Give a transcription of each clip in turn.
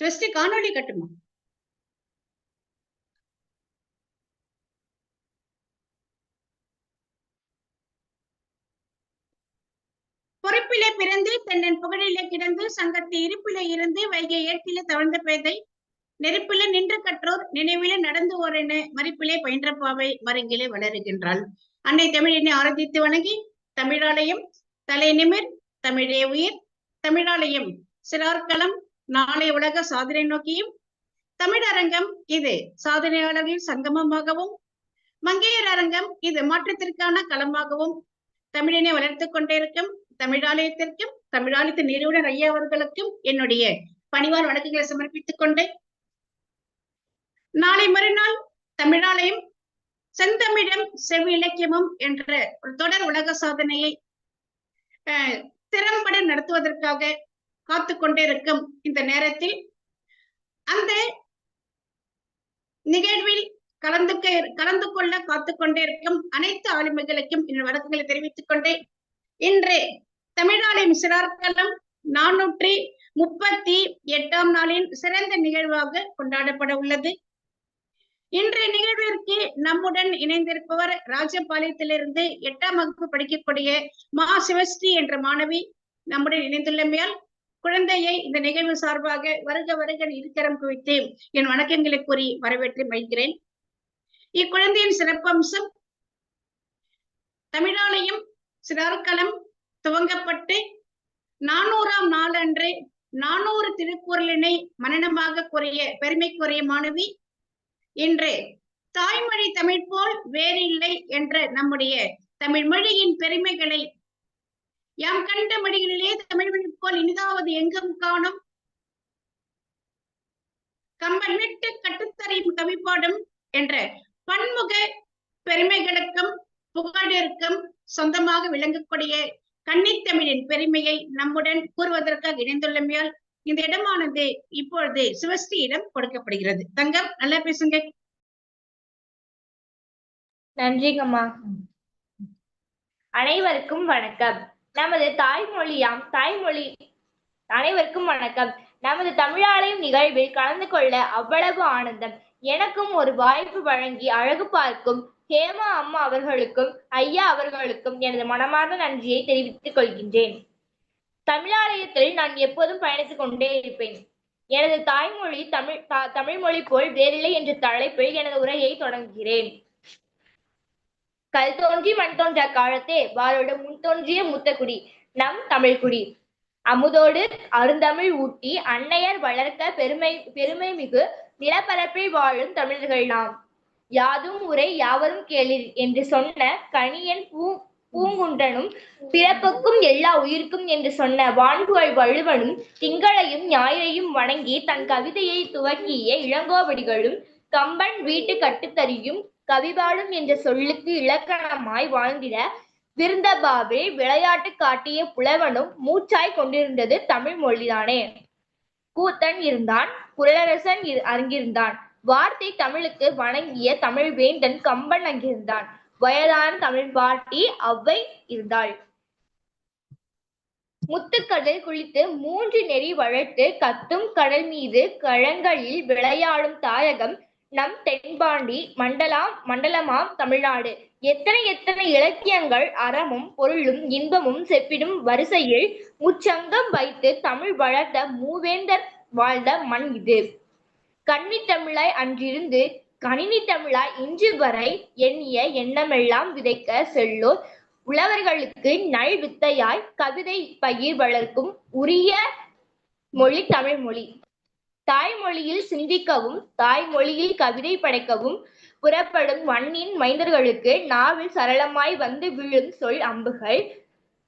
சிருஷ்டி காணொளி கட்டுமா? பொறுப்பிலே பிறந்து தென்னன் புகழிலே கிடந்து சங்கத்து இருப்பிலே இருந்து வைகை ஏட்டிலே தவழ்ந்த பேதை நெருப்பிலே நின்று கற்றோர் நினைவிலே நடந்து ஓரென மறிப்பிலே பயின்ற பாவை மருங்கிலே வளருகின்றாள். அன்னை தமிழினை ஆராதித்து வணங்கி தமிழாலயம் தலை நிமிர் தமிழே உயிர். தமிழாலயம் சிறார்களம் நாளை உலக சாதனை நோக்கியும். தமிழரங்கம் இது சாதனையாளர்களின் சங்கமமாகவும். மங்கையர் அரங்கம் இது மாற்றத்திற்கான களமாகவும். தமிழினை வளர்த்து கொண்டிருக்கும் தமிழாலயத்திற்கும் தமிழாலயத்து நிறுவனர் ஐயா அவர்களுக்கும் என்னுடைய பணிவார் வணக்கங்களை சமர்ப்பித்துக் கொண்டு நாளை மறுநாள் தமிழாலயம் செந்தமிழும் செவ்வி இலக்கியமும் என்ற ஒரு தொடர் உலக சாதனையை திறம்பட நடத்துவதற்காக காத்து கொண்டிருக்கும் இந்த நேரத்தில் அந்த நிகழ்வில் கலந்து கலந்து கொள்ள காத்து கொண்டிருக்கும் அனைத்து ஆளுமைகளுக்கும் என் வணக்கங்களை தெரிவித்துக் கொண்டே இன்று தமிழாலயம் சிறார்களம் நானூற்றி முப்பத்தி எட்டாம் நாளின் சிறந்த நிகழ்வாக கொண்டாடப்பட உள்ளது. இன்றைய நிகழ்விற்கு நம்முடன் இணைந்திருப்பவர் ராஜபாளையத்திலிருந்து எட்டாம் வகுப்பு படிக்கக்கூடிய மா சிவஸ்ரீ என்ற மாணவி நம்முடன் இணைந்துள்ளமையால் குழந்தையை இந்த நிகழ்வு சார்பாக வருக வருக இருக்கிறம் குவித்து என் வணக்கங்களை கூறி வரவேற்று வைக்கிறேன் இக்குழந்தையின் சிறப்பம்சம் தமிழாலயம் சிறார்களம் துவங்கப்பட்டு நானூறாம் நாளன்று நானூறு திருக்குறளினை மனநமாக கூறிய பெருமைக்குரிய மாணவி இன்று. தாய்மொழி தமிழ் போல் வேறில்லை என்ற நம்முடைய தமிழ் மொழியின் பெருமைகளை. யாம் கண்ட மொழிகளிலே தமிழ் மொழி போல் இனிதாவது எங்கும் காணும்? கம்பன் விட்டு கட்டுத்தறையும் கவிப்பாடும் என்ற பன்முக பெருமைகளுக்கும் புகழிற்கும் சொந்தமாக விளங்கக்கூடிய கன்னித்தமிழின் பெருமையை நம்முடன் கூறுவதற்காக இணைந்துள்ளமையால் இந்த இடமானது இப்பொழுது சிவஸ்ரீயிடம் கொடுக்கப்படுகிறது. தங்கம் நல்லா பேசுங்க. நன்றிங்கம்மா அனைவருக்கும் வணக்கம். நமது தாய்மொழியாம் தாய்மொழி அனைவருக்கும் வணக்கம். நமது தமிழாலயம் நிகழ்வில் கலந்து கொள்ள அவ்வளவு ஆனந்தம். எனக்கும் ஒரு வாய்ப்பு வழங்கி அழகு பார்க்கும் ஹேமா அம்மா அவர்களுக்கும் ஐயா அவர்களுக்கும் எனது மனமார்ந்த நன்றியை தெரிவித்துக் கொள்கின்றேன். தமிழாலயத்தில் நான் எப்போதும் பயணித்துக் கொண்டே இருப்பேன். எனது தாய்மொழி தமிழ் தா- தமிழ் மொழி போல் வேறில்லை என்ற தலைப்பில் எனது உரையை தொடங்குகிறேன். கல் தோன்றி மண் தோன்ற காலத்தே வாரோடு முன் தோன்றிய முத்தக்குடி நம் தமிழ்குடி. அமுதோடு அருந்தமிழ் ஊட்டி அன்னையர் வளர்க்க பெருமை பெருமை மிகு நிலப்பரப்பில் வாழும் தமிழர்கள் நாம் யாதும் உரை யாவரும் கேளிர் என்று சொன்ன கணியன் பூ பூங்குன்றனும் பிறப்புக்கும் எல்லா உயிருக்கும் என்று சொன்ன வான்புகழ் வள்ளுவனும் திங்களையும் ஞாயிறையும் வணங்கி தன் கவிதையை துவக்கிய இளங்கோவடிகளும் கம்பன் வீட்டு கட்டுத்தறியும் கவிபாடும் என்ற சொல்லுக்கு இலக்கணமாய் வாழ்ந்திட விருந்தபாவே விளையாட்டு காட்டிய புலவனும் மூச்சாய் கொண்டிருந்தது தமிழ் மொழிதானே. கூத்தன் இருந்தான் குரலரசன் அங்கிருந்தான் வார்த்தை தமிழுக்கு வணங்கிய தமிழ் வேந்தன் கம்பன் அங்கிருந்தான். வயதான தமிழ் பாட்டி அவ்வை இருந்தாள். முத்துக்கடல் குளித்து மூன்று நெறி வளர்த்து கத்தும் கடல் மீது கழங்களில் விளையாடும் தாயகம் நம் தென்பாண்டி மண்டலாம் மண்டலமாம் தமிழ்நாடு. எத்தனை எத்தனை இலக்கியங்கள் அறமும் பொருளும் இன்பமும் செப்பிடும் வரிசையில் முச்சங்கம் வைத்து தமிழ் வளர்த்த மூவேந்தர் வாழ்ந்த மண் இது. கன்னி தமிழாய் அன்றிருந்து கணினி தமிழாய் இன்று வரை எண்ணிய எண்ணமெல்லாம் விதைக்க செல்லோர். உழவர்களுக்கு நல் வித்தையாய் கவிதை பயிர் வளர்க்கும் உரிய மொழி தமிழ் மொழி. தாய்மொழியில் சிந்திக்கவும் தாய்மொழியில் கவிதை படைக்கவும் புறப்படும் மண்ணின் மைந்தர்களுக்கு நாவில் சரளமாய் வந்து விழும் சொல் அம்புகள்.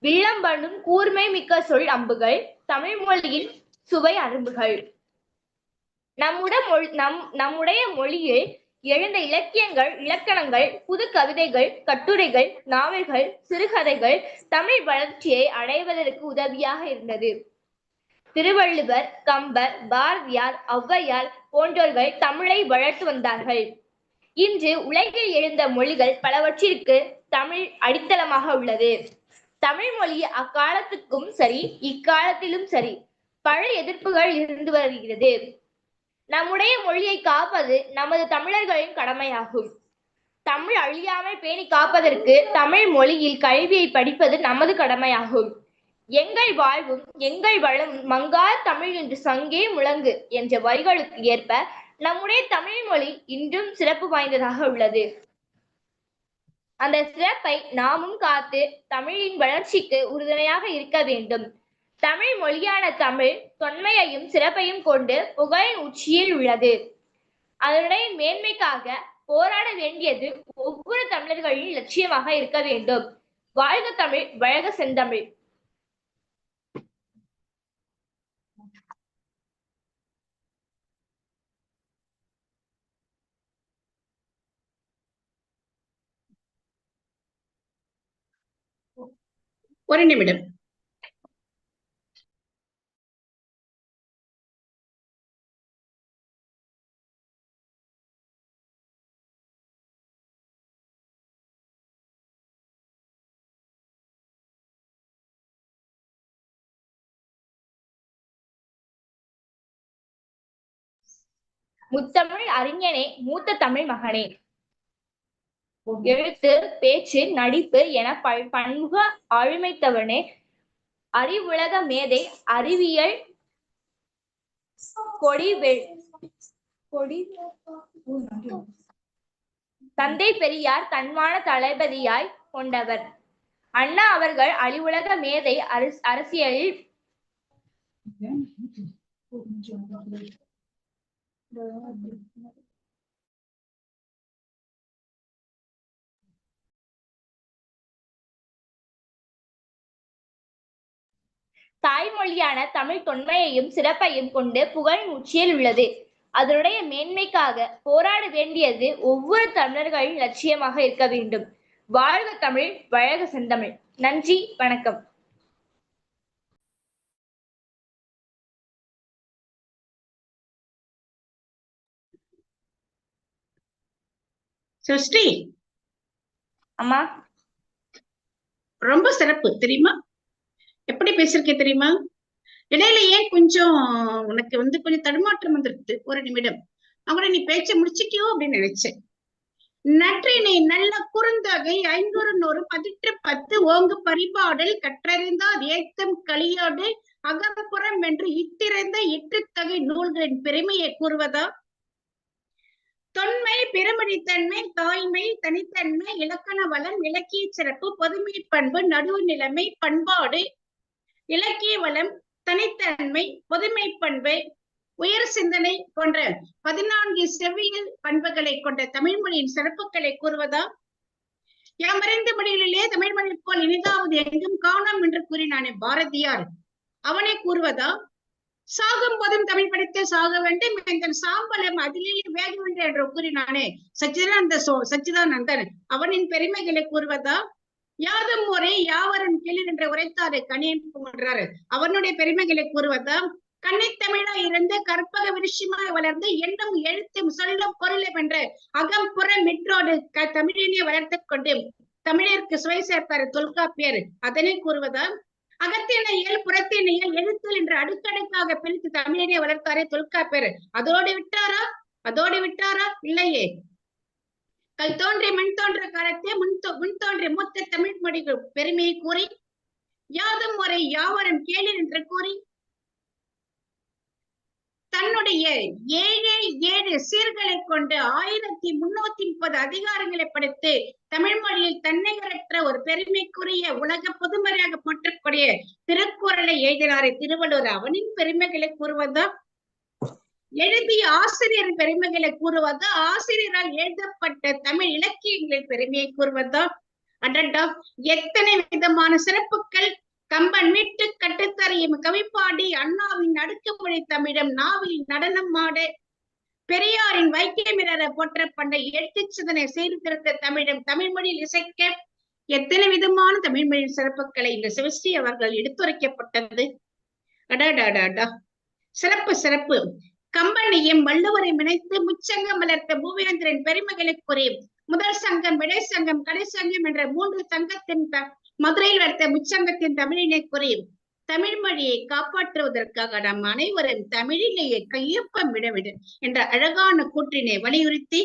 வில்லம்பனும் கூர்மை மிக்க சொல் அம்புகள் தமிழ் மொழியின் சுவை அரும்புகள். நம்முட மொழி நம் நம்முடைய மொழியில் எழுந்த இலக்கியங்கள் இலக்கணங்கள் புது கவிதைகள் கட்டுரைகள் நாவல்கள் சிறுகதைகள் தமிழ் வளர்ச்சியை அடைவதற்கு உதவியாக இருந்தது. திருவள்ளுவர் கம்பர் பாரதியார் ஔவையார் போன்றோர்கள் தமிழை வளர்த்து வந்தார்கள். இன்று உலகில் எழுந்த மொழிகள் பலவற்றிற்கு தமிழ் அடித்தளமாக உள்ளது. தமிழ் மொழி அக்காலத்துக்கும் சரி இக்காலத்திலும் சரி பல எதிர்ப்புகள் இருந்து வருகிறது. நம்முடைய மொழியை காப்பது நமது தமிழர்களின் கடமையாகும். தமிழ் அழியாமல் பேணி காப்பதற்கு தமிழ் மொழியில் கல்வியை படிப்பது நமது கடமையாகும். எங்கள் வாழ்வும் எங்கள் வளம் மங்காத தமிழ் என்று சங்கே முழங்கு என்ற வரிகளுக்கு ஏற்ப நம்முடைய தமிழ் மொழி இன்றும் சிறப்பு வாய்ந்ததாக உள்ளது. அந்த சிறப்பை நாமும் காத்து தமிழின் வளர்ச்சிக்கு உறுதுணையாக இருக்க வேண்டும். தமிழ் மொழியான தமிழ் தொன்மையையும் சிறப்பையும் கொண்டு புகழின் உச்சியில் உள்ளது. அதனுடைய மேன்மைக்காக போராட வேண்டியது ஒவ்வொரு தமிழர்களின் லட்சியமாக இருக்க வேண்டும். வாழ்க தமிழ் வழக செந்தமிழ். ஒரு நிமிடம். முத்தமிழ் அறிஞனே மூத்த தமிழ் மகனே. எழுத்து பேச்சு நடிப்பு என ப பன்முக ஆளுமைத்தவனே. அறிவுலக மேதை அறிவியல் கொடி கொடி தந்தை பெரியார் தன்மான தளபதியாய் கொண்டவர். அண்ணா அவர்கள் அழிவுலக மேதை அரசியலில் தாய்மொழியான தமிழ் தொன்மையையும் சிறப்பையும் கொண்டு புகழின் உச்சியில் உள்ளது. அதனுடைய மேன்மைக்காக போராட வேண்டியது ஒவ்வொரு தமிழர்களின் லட்சியமாக இருக்க வேண்டும். வாழ்க தமிழ் வழக செந்தமிழ். நன்றி வணக்கம். சிருஷ்டி. அம்மா. ரொம்ப சிறப்பு. தெரியுமா? எப்படி பேசிருக்கேன் தெரியுமா? இடையில ஏன் கொஞ்சம் உனக்கு வந்து கொஞ்சம் தடுமாற்றம் வந்துருக்கு ஒரு நிமிடம். அவங்கள நீ பேச்ச முடிச்சிட்டியோ அப்படின்னு நினைச்சேன். நற்றினை நல்ல குறுந்தகை ஐநூறு நூறு பதிற்று பத்து ஓங்கு பரிபாடல் கற்றறிந்தார் ஏத்தம் களியாடு அகம்புறம் என்று இட்டிறந்த இட்டுத்தகை நூல்களின் பெருமையை கூறுவதா? தொன்மை பெருமடித்தன்மை தாய்மை தனித்தன்மை இலக்கண வளம் இலக்கிய சிறப்பு பொதுமை பண்பு நடுவு நிலைமை பண்பாடு இலக்கிய வளம் தனித்தன்மை பொதுமை பண்பு உயர் சிந்தனை போன்ற பதினான்கு செவ்வியல் பண்புகளை கொண்ட தமிழ் மொழியின் சிறப்புகளை கூறுவதா? யாமறிந்த மொழிகளிலே தமிழ் மொழி போல் இனிதாவது எங்கும் காணோம் என்று கூறினானே பாரதியார். அவனை கூறுவதா? சாகும் போதும் தமிழ் படித்து சாக வேண்டும். இந்த சாம்பலம் அதிலேயே வேக வேண்டும் என்று கூறினானே. சச்சிதானந்த சோ சச்சிதானந்தன் அவனின் பெருமைகளை கூறுவதா? யாதும் ஒரே யாவரும் கேள்வி என்று உரைத்தாரு கணியன் போன்றாரு அவனுடைய பெருமைகளை கூறுவதா? கன்னித்தமிழா இருந்து கற்பக விருஷமாய் வளர்ந்து எண்ணும் எழுத்தும் சொல்லும் பொருளும் என்று அகம்புற மிற்றோடு க தமிழினை வளர்த்துக் கொண்டு தமிழருக்கு சுவை சேர்த்தாரு தொல்காப்பியர். அதனை கூறுவதா? அகத்தினையல் புறத்தினையல் எழுத்தல் என்று அடுக்கடுக்காக பிரித்து தமிழினை வளர்த்தாரே தொல்காப்பியர். அதோடு விட்டாரா? அதோடு விட்டாரா? இல்லையே. கல் தோன்றி மண் தோன்ற காலத்தே முன் தோ- முன் தோன்றி மூத்த தமிழ் மொழிகள் பெருமையை கூறி யாதும் முறை யாவரும் கேளு என்று கூறி தன்னுடைய ஏழே ஏழு சீர்களை கொண்டு ஆயிரத்தி முன்னூத்தி முப்பது அதிகாரங்களை படைத்து தமிழ் மொழியில் தன்னிகரற்ற ஒரு பெருமைக்குரிய உலக பொதுமறையாக போற்றக்கூடிய திருக்குறளை எழுதினாரே திருவள்ளுவர். அவனின் பெருமைகளை கூறுவதோ எழுதிய ஆசிரியர் பெருமைகளை கூறுவதோ ஆசிரியரால் எழுதப்பட்ட தமிழ் இலக்கியங்களின் பெருமையை கூறுவதோ அடடா எத்தனை விதமான சிறப்புகள். கம்பன் மீட்டு கட்டுத்தறையும் கவிப்பாடி அண்ணாவின் அடுக்குமொழி தமிழம் நாவில் நடனம் ஆட பெரியாரின் வைக்கியமிரர போற்ற பண்ட எழுத்துச் சிந்தனை சீர்திருத்த தமிழம் தமிழ் மொழியில் இசைக்க எத்தனை விதமான தமிழ் மொழியின் சிறப்புகளை இந்த சிவஸ்ரீ அவர்கள் எடுத்துரைக்கப்பட்டது? அடாடாடாடா சிறப்பு சிறப்பு. கம்பனையும் வள்ளுவரை இணைத்து முச்சங்கம் வளர்த்த பூவேந்திரன் பெருமைகளுக்குரிய முதல் சங்கம் விடை சங்கம் கடை சங்கம் என்ற மூன்று சங்கத்தின் த- மதுரையில் வளர்த்த முச்சங்கத்தின் தமிழினை குறையும் தமிழ் மொழியை காப்பாற்றுவதற்காக நாம் அனைவரும் தமிழிலேயே கையொப்பம் விடவிடு என்ற அழகான கூற்றினை வலியுறுத்தி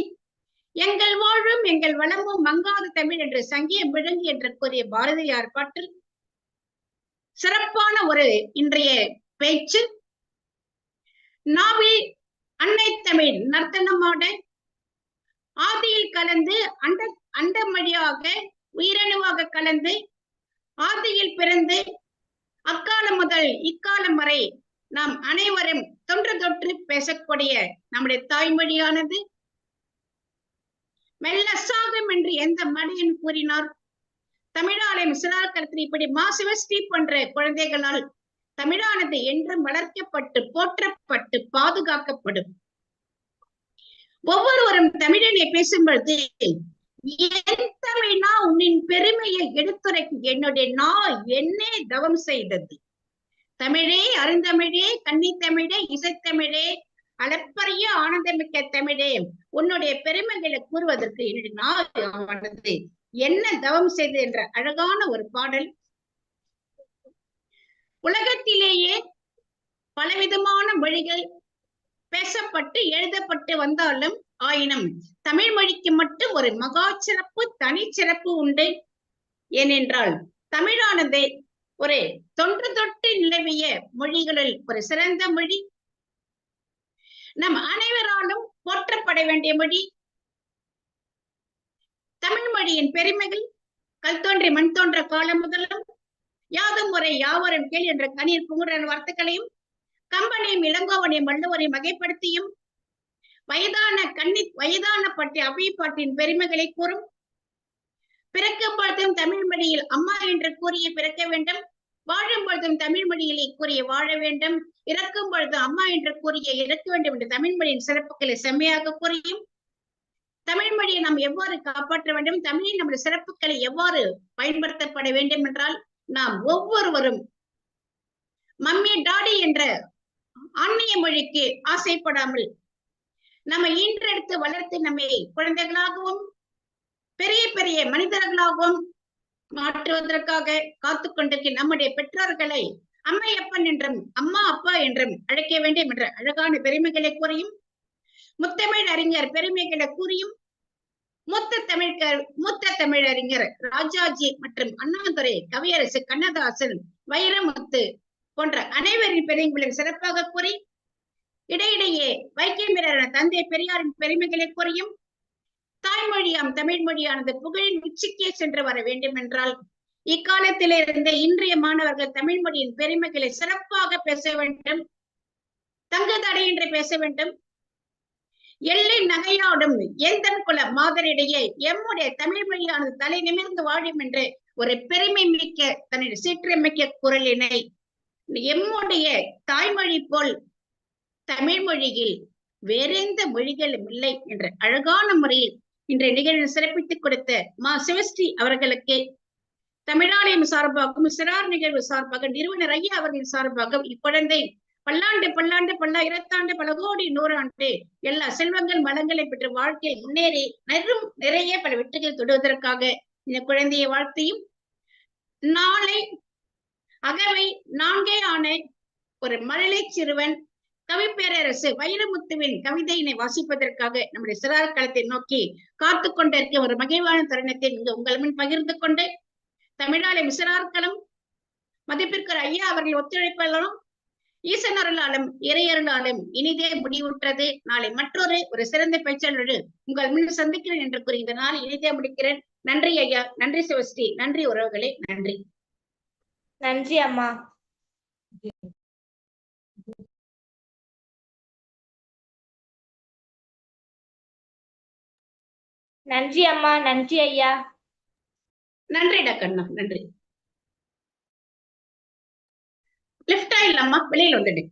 எங்கள் வாழும் எங்கள் வளமும் மங்காத தமிழ் என்று சங்கியம் விழுங்கு என்று கூறிய பாரதியார் பாட்டில் சிறப்பான ஒரு இன்றைய பேச்சு. நாவில் அன்னை தமிழ் நர்த்தனமாட ஆதியில் கலந்து அண்ட அண்டமழியாக உயிரணுவாக கலந்து ஆதியில் பிறந்து அக்காலம் முதல் இக்காலம் வரை நாம் அனைவரும் தொன்று தொற்று பேசக்கூடிய நம்முடைய தாய்மொழியானது. மெல்ல சாகும் என்று எந்த மனிதன் கூறினார்? தமிழாலயம் சிலாக்கரத்தில் இப்படி மாசிவஸ்ரீ போன்ற குழந்தைகளால் தமிழானது என்றும் வளர்க்கப்பட்டு போற்றப்பட்டு பாதுகாக்கப்படும். ஒவ்வொருவரும் தமிழனை பேசும் பொழுது என் தமிழ்னா பெருமையை எடுத்துரைக்கும் என்னுடைய நா என்னே தவம் செய்தது. தமிழே அருந்தமிழே கன்னித்தமிழே இசைத்தமிழே அளப்பரிய ஆனந்தமிக்க தமிழே உன்னுடைய பெருமைகளை கூறுவதற்கு என்னுடைய நாவானது என்ன தவம் செய்தது என்ற அழகான ஒரு பாடல். உலகத்திலேயே பலவிதமான மொழிகள் பேசப்பட்டு எழுதப்பட்டு வந்தாலும் ஆயினும் தமிழ் மொழிக்கு மட்டும் ஒரு மகா சிறப்பு தனிச்சிறப்பு உண்டு. ஏனென்றால் தமிழானது ஒரு தொன்று தொட்டு நிலவிய மொழிகளில் ஒரு சிறந்த மொழி. நம் அனைவராலும் போற்றப்பட வேண்டிய மொழி. தமிழ் மொழியின் பெருமைகள் கல் தோன்றி மண் தோன்ற காலம் முதலும் யாதும் முறை யாவரும் கேள் என்ற கண்ணீர் குமுறன் வார்த்தைகளையும் கம்பனையும் இளங்கோவனையும் வள்ளுவரையும் வகைப்படுத்தியும் வயதான கண்ணி வயதான பட்டி அவைப்பாட்டின் பெருமைகளை கூறும். பிறக்க பொழுதும் தமிழ் மொழியில் அம்மா என்று கூறிய பிறக்க வேண்டும். வாழும் பொழுதும் தமிழ் மொழியிலே கூறிய வாழ வேண்டும். இறக்கும் பொழுது அம்மா என்று கூறிய இறக்க வேண்டும் என்று தமிழ் மொழியின் சிறப்புகளை செம்மையாக கூறியும். தமிழ் மொழியை நாம் எவ்வாறு காப்பாற்ற வேண்டும்? தமிழின் நம்முடைய சிறப்புகளை எவ்வாறு பயன்படுத்தப்பட வேண்டும் என்றால் நாம் ஒவ்வொருவரும் மம்மி டாடி என்ற ஆன்மீக மொழிக்கு ஆசைப்படாமல் நம்ம ஈன்றெடுத்து வளர்த்து நம்மை குழந்தைகளாகவும் பெரிய பெரிய மனிதர்களாகவும் மாற்றுவதற்காக காத்து கொண்டிருக்க நம்முடைய பெற்றோர்களை அம்மையப்பன் என்றும் அம்மா அப்பா என்றும் அழைக்க வேண்டும் என்ற அழகான பெருமைகளை கூறியும் முத்தமிழ் அறிஞர் பெருமைகளை கூறியும் மூத்த தமிழ்கர் மூத்த தமிழறிஞர் ராஜாஜி மற்றும் அண்ணாதுரை கவியரசு கண்ணதாசன் வைரமுத்து போன்ற அனைவரின் பெருமைகளையும் சிறப்பாக கூறி இடையிடையே வைக்கியமிரரான தந்தை பெரியாரின் பெருமைகளை குறையும் தாய்மொழியாம் தமிழ் மொழியானது புகழின் உச்சிக்கே சென்று வர வேண்டும் என்றால் இக்காலத்திலிருந்த இன்றைய மாணவர்கள் தமிழ் மொழியின் பெருமைகளை சிறப்பாக பேச வேண்டும் தங்க தடையின்றி பேச வேண்டும். எல்லை நகையாடும் எந்தன் குல மாதரிடையே எம்முடைய தமிழ் மொழியானது தலை நிமிர்ந்து வாழும் என்று ஒரு பெருமை மிக்க தன்னுடைய சீற்றமிக்க குரலினை எம்முடைய தாய்மொழி போல் தமிழ் மொழியில் வேறெந்த மொழிகளும் இல்லை என்ற அழகான முறையில் இன்றைய நிகழ்வு சிறப்பித்துக் கொடுத்த மா. சிவஸ்ரீ அவர்களுக்கு தமிழாலயம் சார்பாகவும் சிறார் நிகழ்வு சார்பாக நிறுவனர் ஐயா அவர்களின் சார்பாக இக்குழந்தை பல்லாண்டு பல்லாண்டு பல்லாயிரத்தாண்டு பல கோடி நூறாண்டு எல்லா செல்வங்கள் வளங்களை பெற்று வாழ்க்கையில் முன்னேறி நெரும் நிறைய பல வெற்றிகள் தொடுவதற்காக இந்த குழந்தையை வாழ்த்தையும் நாளை அகவை நான்கே ஆன ஒரு மழலை சிறுவன் கவிப்பேரரசு வைரமுத்துவின் கவிதையினை வாசிப்பதற்காக நம்முடைய சிறார் களத்தை நோக்கி காத்து கொண்டிருக்க ஒரு மகிழ்வான தருணத்தை இங்கு உங்கள் முன் பகிர்ந்து கொண்டு தமிழாலயம் சிறார்களம் மதிப்பிற்கிற ஐயா அவர்கள் ஒத்துழைப்பாளரும் ஈசன் அருளாலும் இறையருளாலும் இனிதே முடிவுற்றது. நாளை மற்றொரு ஒரு சிறந்த பேச்சாளரோடு உங்கள் முன் சந்திக்கிறேன் என்று கூறி இந்த நாள் இனிதே முடிக்கிறேன். நன்றி ஐயா நன்றி சிவஸ்ரீ நன்றி உறவுகளே நன்றி. நன்றி அம்மா. நன்றி அம்மா நன்றி ஐயா. நன்றி கண்ணா நன்றி. லிஃப்ட் ஆயிடலாமா வெளியில வந்துடு.